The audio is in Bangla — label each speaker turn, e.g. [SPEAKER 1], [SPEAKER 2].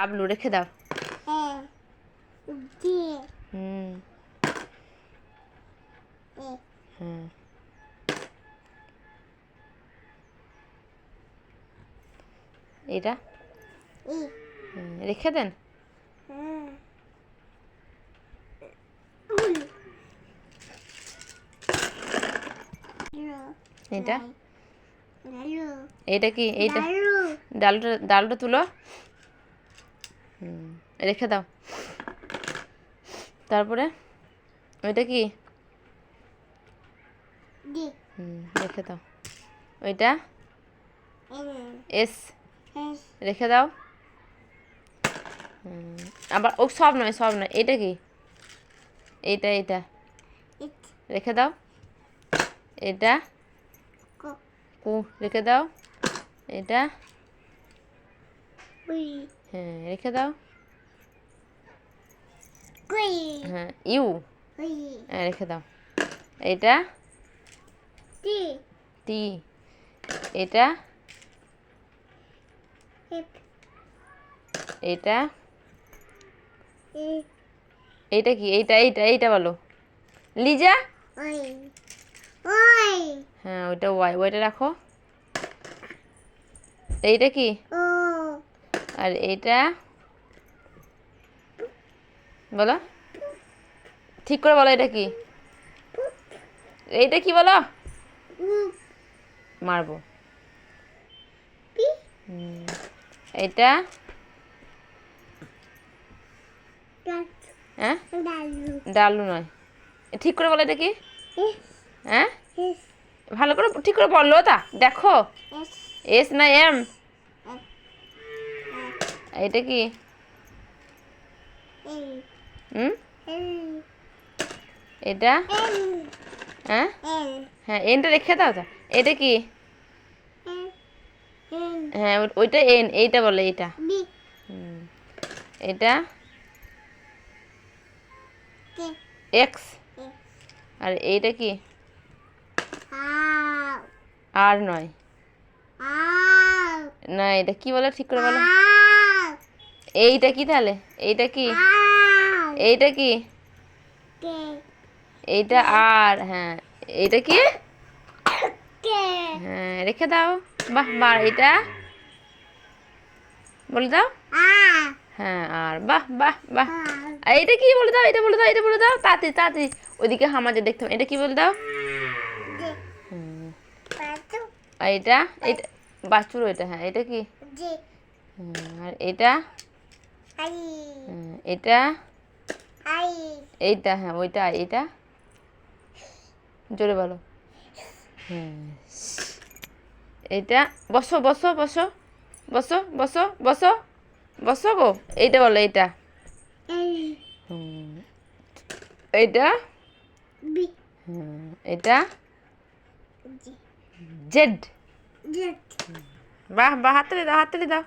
[SPEAKER 1] ডাবলু রেখে দাও।
[SPEAKER 2] হ্যাঁ
[SPEAKER 1] হুম। হুম। এটা রেখে দেন।
[SPEAKER 2] উল
[SPEAKER 1] এটা এইটা কি? এইটা? ডালটা ডালটা তুলো। হুম রেখে দাও। তারপরে ওইটা কি? হুম রেখে দাও। ওইটা? এস। রেখে দাও। আবার ও সব নয় সব নয়। এটা কি? এইটা এইটা।
[SPEAKER 2] ইট।
[SPEAKER 1] রেখে দাও। এটা?
[SPEAKER 2] কো
[SPEAKER 1] রেখে দাও। এটা? হ্যাঁ রেখে দাও। হ্যাঁ ইউ। হ্যাঁ রেখে দাও। এটা?
[SPEAKER 2] টি।
[SPEAKER 1] এটা? এটা? এইটা কি? এইটা এইটা এইটা বলো। লিজা? হ্যাঁ ওইটা ওয়াই, ওইটা রাখো। এইটা কি? আর এইটা বলো। ঠিক করে বলো এটা কি? এইটা কি বলো? মারবো। এইটা হ্যাঁ? ডালু নয়। ঠিক করে বলো এটা কি? হ্যাঁ? ভালো করে ঠিক করে বলল তা দেখো।
[SPEAKER 2] এস
[SPEAKER 1] না এম এটা কি? হুম? এটা? হ্যাঁ? হ্যাঁ এনটা রেখে দাও তো। এটা কি? হ্যাঁ ওইটা এন এইটা বলে এইটা। হুম। এটা? এক্স। আর এইটা কি? আর নয়। না এটা কি বলে ঠিক করে বলো। এইটা কি তাহলে? এইটা কি? এইটা কি? এইটা আর হ্যাঁ। এইটা কি? হ্যাঁ রেখে দাও। বাহ বাহ এটা বলে দাও। হ্যাঁ আর। বাহ বাহ বাহ। এইটা কি বলে দাও? এটা বলে দাও এটা বলে দাও। তাড়াতাড়ি তাড়াতাড়ি। ওইদিকে হামাজে দেখতে এটা কি বলে দাও? এটা এটা বাছুর এটা হ্যাঁ। এটা কি? আর এটা এটা? এইটা হ্যাঁ ওইটা এটা জোরে বলো। এইটা? বসো বসো বসো। বসো বসো বসো। বসো গো এইটা বলো এইটা। এটা
[SPEAKER 2] জি।
[SPEAKER 1] জেড। বাহ বাহ দাও হাততালি দাও।